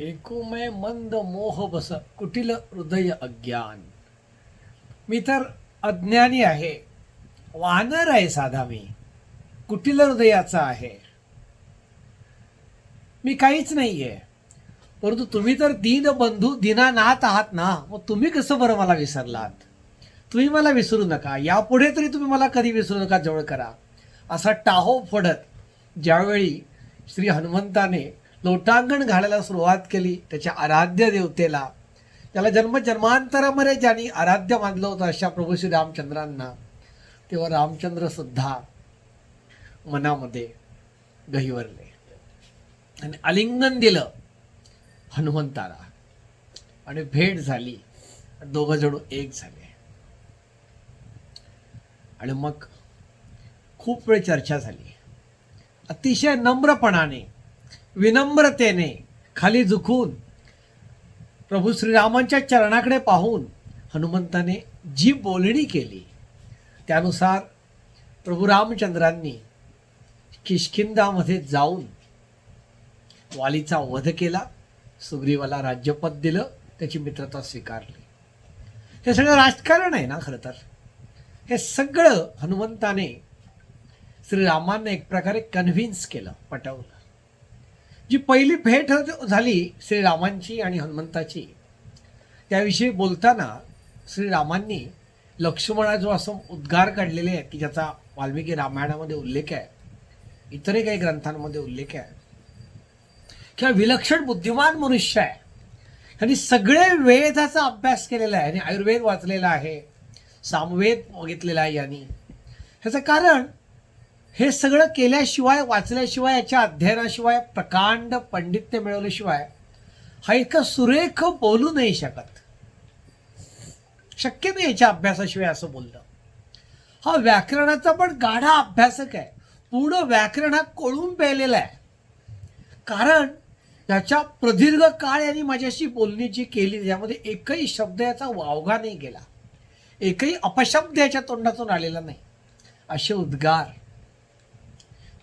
एकुमे मंद मोह बस कुटिल हृदय अज्ञान. मी तर अज्ञानी आहे. वानर आहे साधा मी. कुटिल हृदयाचा आहे. मी काहीच नाही आहे परंतु तुम्ही तर दीन बंधू दीनानाथ आहात ना? मग तुम्ही कसं बरं मला विसरलात? तुम्ही मला विसरू नका. यापुढे तरी तुम्ही मला कधी विसरू नका जवळ करा. असा टाहो फोडत ज्यावेळी श्री हनुमंताने लोटांगण घालायला सुरुवात केली त्याच्या आराध्य देवतेला. त्याला जन्म जन्मांतरामध्ये ज्यांनी आराध्य मानलं होतं अशा प्रभू श्री रामचंद्रांना तेव्हा रामचंद्र सुद्धा मनामध्ये गहिवरले. आणि आलिंगन दिलं हनुमंताला. आणि भेट झाली. दोघं जणू एक झाले. आणि मग खूप वेळ चर्चा झाली. अतिशय नम्रपणाने विनम्रतेने खाली झुकून प्रभू श्रीरामांच्या चरणाकडे पाहून हनुमंताने जी बोलणी केली त्यानुसार प्रभू रामचंद्रांनी किष्किंदामध्ये जाऊन वालीचा वध केला सुग्रीवाला राज्यपद दिलं त्याची मित्रता स्वीकारली. हे सगळं राजकारण आहे ना खरं तर? हे सगळं हनुमंताने श्रीरामांना एक प्रकारे कन्व्हिन्स केलं पटवलं. जी पहिली भेट झाली श्रीरामांची आणि हनुमंताची त्याविषयी बोलताना श्रीरामांनी लक्ष्मणा जो असं उद्गार काढलेले आहेत की ज्याचा वाल्मिकी रामायणामध्ये उल्लेख आहे इतरही काही ग्रंथांमध्ये उल्लेख आहे किंवा विलक्षण बुद्धिमान मनुष्य आहे यांनी सगळे वेदाचा अभ्यास केलेला आहे आणि आयुर्वेद वाचलेला आहे सामवेद बघितलेला आहे यांनी. ह्याचं कारण हे सगळं केल्याशिवाय वाचल्याशिवाय याच्या अध्ययनाशिवाय प्रकांड पंडित्य मिळवल्याशिवाय हा इतका सुरेख बोलू नाही शकत. शक्य नाही याच्या अभ्यासाशिवाय असं बोलणं. हा व्याकरणाचा पण गाढा अभ्यासक आहे. पूर्ण व्याकरण हा कोळून प्यायलेला आहे. कारण याच्या प्रदीर्घ काळ यांनी माझ्याशी बोलणी जी केली त्यामध्ये एकही शब्द याचा वावगा नाही गेला. एकही अपशब्द याच्या तोंडातून आलेला नाही. असे उद्गार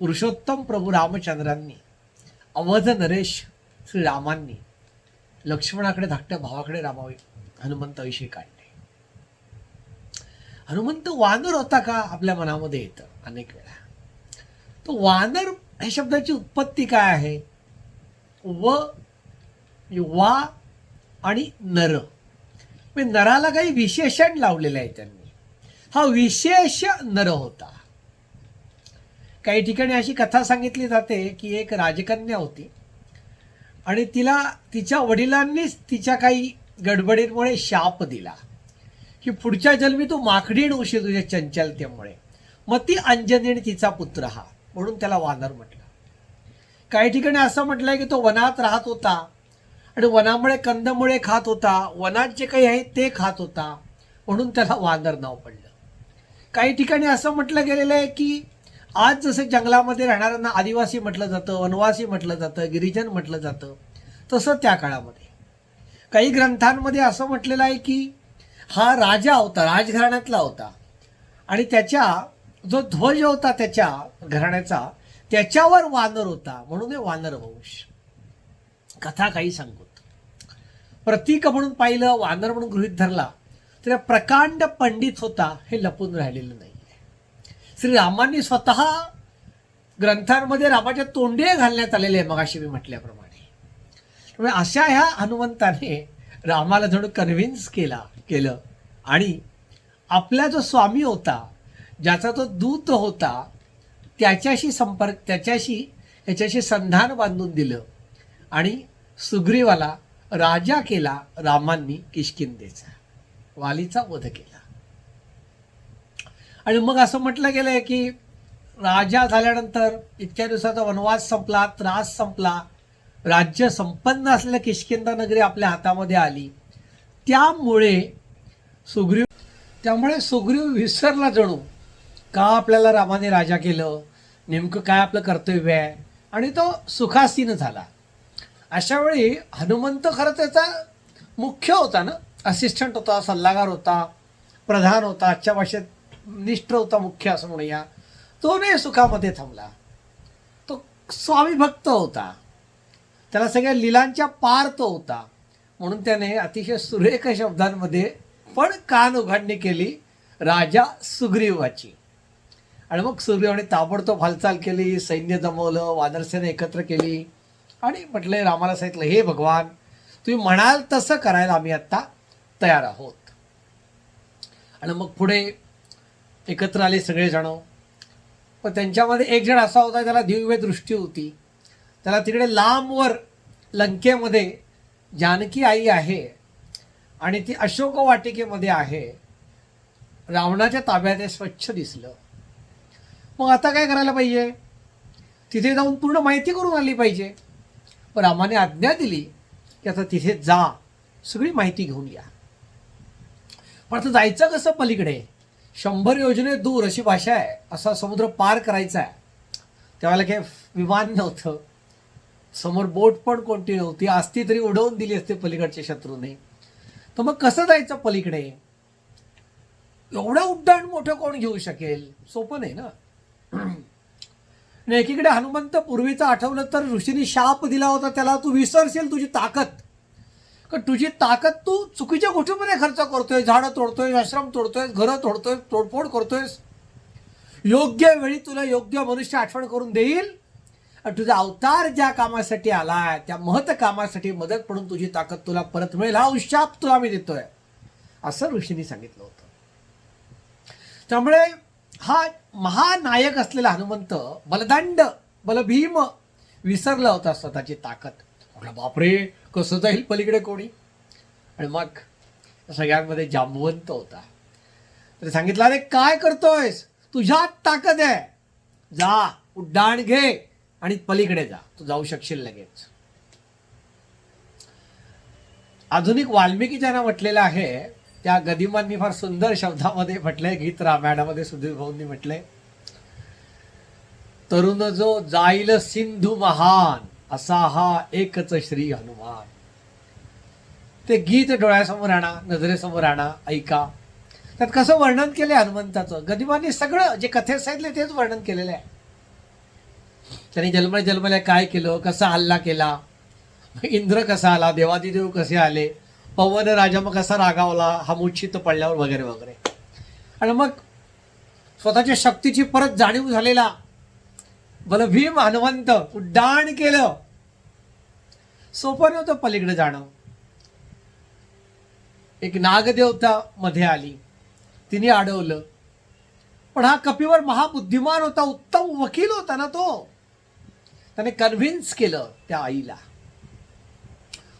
पुरुषोत्तम प्रभू रामचंद्रांनी अवध नरेश श्रीरामांनी लक्ष्मणाकडे धाकट्या भावाकडे रामावे हनुमंताविषयी काढले. हनुमंत वानर होता का आपल्या मनामध्ये येतं? अनेक वेळा. तो वानर ह्या शब्दाची उत्पत्ती काय आहे? व वा आणि नर. म्हणजे नराला काही विशेषण लावलेलं आहे त्यांनी. हा विशेष नर होता. काही ठिकाणी अशी कथा सांगितली जाते की एक राजकन्या होती. आणि तिला तिच्या वडिलांनीच तिच्या काही गडबडींमुळे शाप दिला. की पुढच्या जन्मी तू माकडीण होशील तुझ्या चंचलतेमुळे. मग ती अंजनीण तिचा पुत्र हा म्हणून त्याला वानर म्हटलं. काही ठिकाणी असं म्हटलंय की तो वनात राहत होता. आणि वनामुळे कंदमुळे खात होता. वनात जे काही आहे ते खात होता. म्हणून त्याला वानर नाव पडलं. काही ठिकाणी असं म्हटलं गेलेलं आहे की आज जसं जंगलामध्ये राहणाऱ्यांना आदिवासी म्हटलं जातं वनवासी म्हटलं जातं गिरिजन म्हटलं जातं तसं त्या काळामध्ये. काही ग्रंथांमध्ये असं म्हटलेलं आहे की हा राजा होता राजघराण्यातला होता. आणि त्याच्या जो ध्वज होता त्याच्या घराण्याचा त्याच्यावर वानर होता. म्हणून हे वानर वंश. कथा काही सांगतो. प्रतीक म्हणून पाहिलं वानर म्हणून गृहित धरला तर प्रकांड पंडित होता हे लपून राहिलेलं नाही. श्रीरामांनी स्वतः ग्रंथांमध्ये रामाच्या तोंडे घालण्यात आलेले आहे मगाशी मी म्हटल्याप्रमाणे. त्यामुळे अशा ह्या हनुमंताने रामाला थोडं कन्व्हिन्स केला केलं. आणि आपला जो स्वामी होता ज्याचा तो दूत होता त्याच्याशी संपर्क त्याच्याशी याच्याशी संधान बांधून दिलं. आणि सुग्रीवाला राजा केला रामांनी किष्किंदेचा वालीचा वध केला. आणि मग असं म्हटलं गेलंय की राजा झाल्यानंतर इतक्या दिवसाचा वनवास संपला त्रास संपला राज्य संपन्न असलेल्या किशकिंदा नगरी आपल्या हातामध्ये आली. त्यामुळे सुग्रीव त्यामुळे सुग्रीव विसरला जणू. का आपल्याला रामाने राजा केलं? नेमकं काय आपलं कर्तव्य आहे? आणि तो सुखासीन झाला. अशा वेळी हनुमंत खरं त्याचा मुख्य होता ना? असिस्टंट होता सल्लागार होता प्रधान होता आजच्या भाषेत निष्ठ होता मुख्य असं म्हणूया. तो नाही सुखामध्ये थांबला. तो स्वामी भक्त होता. त्याला सगळ्या लिलांच्या पार तो होता. म्हणून त्याने अतिशय सुरेख शब्दांमध्ये पण कान उघडणी केली राजा सुग्रीवाची. आणि मग सुग्रीवाने ताबडतोब हालचाल केली सैन्य जमवलं वानरसेना एकत्र केली. आणि म्हटलं रामाला सांगितलं हे भगवान तुम्ही म्हणाल तसं करायला आम्ही आत्ता तयार आहोत. आणि मग पुढे एकत्र आले सगळेजण. पण त्यांच्यामध्ये एक जण असा होता त्याला दिव्य दृष्टी होती. त्याला तिकडे लांबवर लंकेमध्ये जानकी आई आहे आणि ती अशोक वाटिकेमध्ये आहे. रावणाच्या ताब्यात हे स्वच्छ दिसलं. मग आता काय करायला पाहिजे? तिथे जाऊन पूर्ण माहिती करून आली पाहिजे. पण रामाने आज्ञा दिली की आता तिथे जा. सगळी माहिती घेऊन या. पण आता जायचं कसं पलीकडे? शंभर योजने दूर अशी भाषा आहे. असा समुद्र पार करायचा आहे. त्यावेळेला काही विमान नव्हतं. समोर बोट पण कोणती नव्हती. असती तरी उडवून दिली असते पलीकडच्या शत्रूने. तर मग कसं जायचं पलीकडे? एवढं उड्डाण मोठं कोण घेऊ शकेल? सोपं नाही ना? आणि एकीकडे हनुमंत पूर्वीचं आठवलं तर ऋषीने शाप दिला होता. त्याला तू विसरशील तुझी ताकद. का तुझी ताकद तू चुकीच्या गोष्टीमध्ये खर्च करतोय झाडं तोडतोय आश्रम तोडतोय घरं तोडतोय तोडफोड करतोयस. योग्य वेळी तुला योग्य मनुष्य आठवण करून देईल आणि तुझा अवतार ज्या कामासाठी आलाय त्या महत कामासाठी मदत पडून तुझी ताकद तुला परत मिळेल. हा उशाप तुला मी देतोय. असं ऋषींनी सांगितलं होतं. त्यामुळे हा महानायक असलेला हनुमंत बलदांड बलभीम विसरला होता स्वतःची ताकद. म्हटलं बापरे कसं जाईल पलीकडे कोणी? आणि मग सगळ्यांमध्ये जांबवंत होता. तर सांगितलं अरे काय करतोयस? तुझ्यात ताकद आहे. जा उड्डाण घे आणि पलीकडे जा. तू जाऊ शकशील लगेच. आधुनिक वाल्मिकी ज्यांना म्हटलेलं आहे त्या गदिमांनी फार सुंदर शब्दामध्ये म्हटलंय गीत रामायणामध्ये सुधीर भाऊंनी म्हटलंय तरुण जो जाईल सिंधू महान असा हा एकच श्री हनुमान. ते गीत डोळ्यासमोर आणा नजरेसमोर आणा ऐका. त्यात कसं वर्णन केलंय हनुमंताचं? गदिमांनी सगळं जे कथेत सांगितले तेच वर्णन केलेलं आहे. त्यांनी जन्मल्या जन्मल्या काय केलं? कसा हल्ला केला? इंद्र कसा आला? देवादिदेव कसे आले? पवन राजा मग कसा रागावला? हा मुच्छित पडल्यावर वगैरे वगैरे. आणि मग स्वतःच्या शक्तीची परत जाणीव झालेला बलभीम हनुमंत उड्डाण केलं. सोपं नव्हतं पलीकडे जाणं. एक नागदेवता मध्ये आली. तिने अडवलं. पण हा कपिवर महाबुद्धिमान होता उत्तम वकील होता ना तो. त्याने कन्व्हिन्स केलं त्या आईला.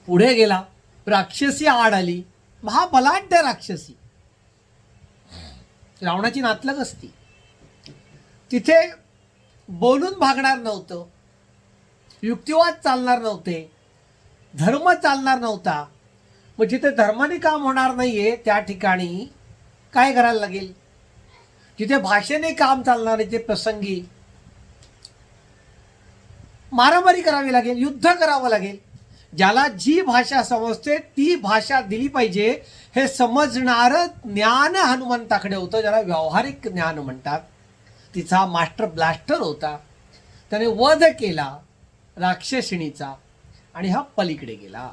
पुढे गेला. राक्षसी आड आली. महाबलाढ्य राक्षसी. रावणाची नातलग असती. तिथे बोलून भागणार नव्हतं. युक्तिवाद चालणार नव्हते. धर्म चालणार नव्हता. म्हणजे मग जिथे धर्माने काम होणार नाही आहे त्या ठिकाणी काय करायला लागेल? जिथे भाषेने काम चालणार नाही ते प्रसंगी मारामारी करावी लागेल युद्ध करावं लागेल. ज्याला जी भाषा समजते ती भाषा दिली पाहिजे. हे समजणारं ज्ञान हनुमंताकडे होतं ज्याला व्यावहारिक ज्ञान म्हणतात. तिचा मास्टर ब्लास्टर होता. त्याने वध केला राक्षसिणीचा आणि हा पलीकडे गेला.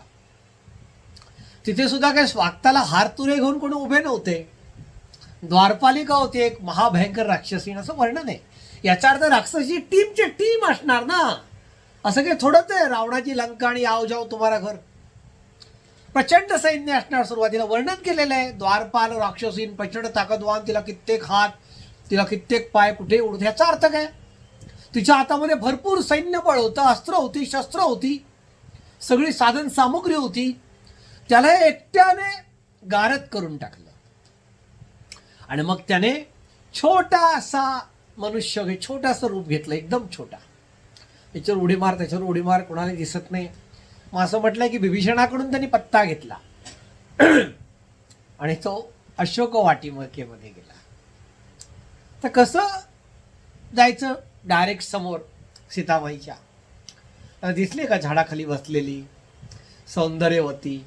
तिथे सुद्धा काही स्वागताला हारतुरे घेऊन कोणी उभे नव्हते. द्वारपालिका होती एक महाभयंकर राक्षसीण असं वर्णन आहे. याचा अर्थ राक्षसी टीमची टीम असणार ना. असं काही थोडंच आहे रावणाची लंका आणि आव जाव तुम्हाला घर. प्रचंड सैन्य असणार सुरुवातीला. वर्णन केलेलं आहे द्वारपाल राक्षसीन प्रचंड ताकदवान तिला कित्येक हात तिला कित्येक पाय कुठे उडत ह्याचा अर्थ काय? तिच्या हातामध्ये भरपूर सैन्यबळ होतं अस्त्र होती शस्त्र होती सगळी साधन सामुग्री होती. त्याला एकट्याने गारद करून टाकलं. आणि मग त्याने छोटासा मनुष्य घे छोटासा रूप घेतलं एकदम छोटा. याच्यावर उडी मार त्याच्यावर उडी मार कोणाला दिसत नाही. मग असं म्हटलं की विभीषणाकडून त्यांनी पत्ता घेतला. आणि तो अशोक वाटीमकेमध्ये गेला. तर कसं जायचं? डायरेक्ट समोर सीताबाईच्या. त्याला दिसली का झाडाखाली बसलेली? सौंदर्यवती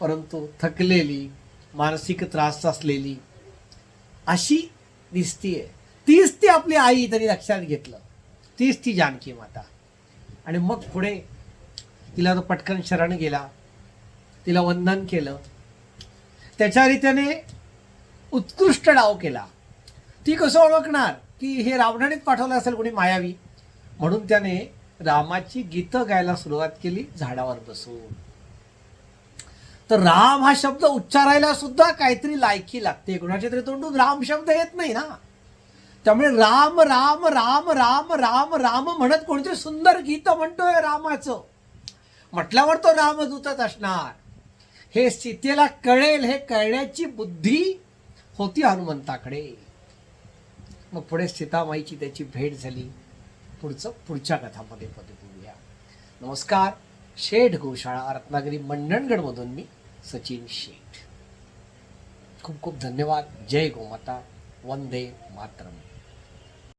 परंतु थकलेली मानसिक त्रास असलेली. अशी दिसतीये. तीच ती आपली आई तरी लक्षात घेतलं. तीच ती जानकी माता. आणि मग पुढे तिला तो पटकन शरण गेला. तिला वंदन केलं. त्याच्या रीतीने उत्कृष्ट डाव केला. ती कसं ओळखणार? की हे रावणानेच पाठवलं असेल कोणी मायावी? म्हणून त्याने रामाची गीतं गायला सुरुवात केली झाडावर बसून. तर राम हा शब्द उच्चारायला सुद्धा काहीतरी लायकी लागते. कोणाच्या तरी तोंडून राम शब्द येत नाही ना. त्यामुळे राम राम राम राम राम राम म्हणत कोणते सुंदर गीत म्हणतोय रामाचं. म्हटल्यावर तो रामदूतच असणार. हे सीतेला कळेल हे कळण्याची बुद्धी होती हनुमंताकडे. मग पुढे सीतामाईची त्याची भेट झाली. पुढचं पुढच्या कथामध्ये पदे बोलूया. नमस्कार शेठ गोशाळा रत्नागिरी मंडणगडमधून मी सचिन शेठ. खूप खूप धन्यवाद. जय गोमाता. वंदे मातरम.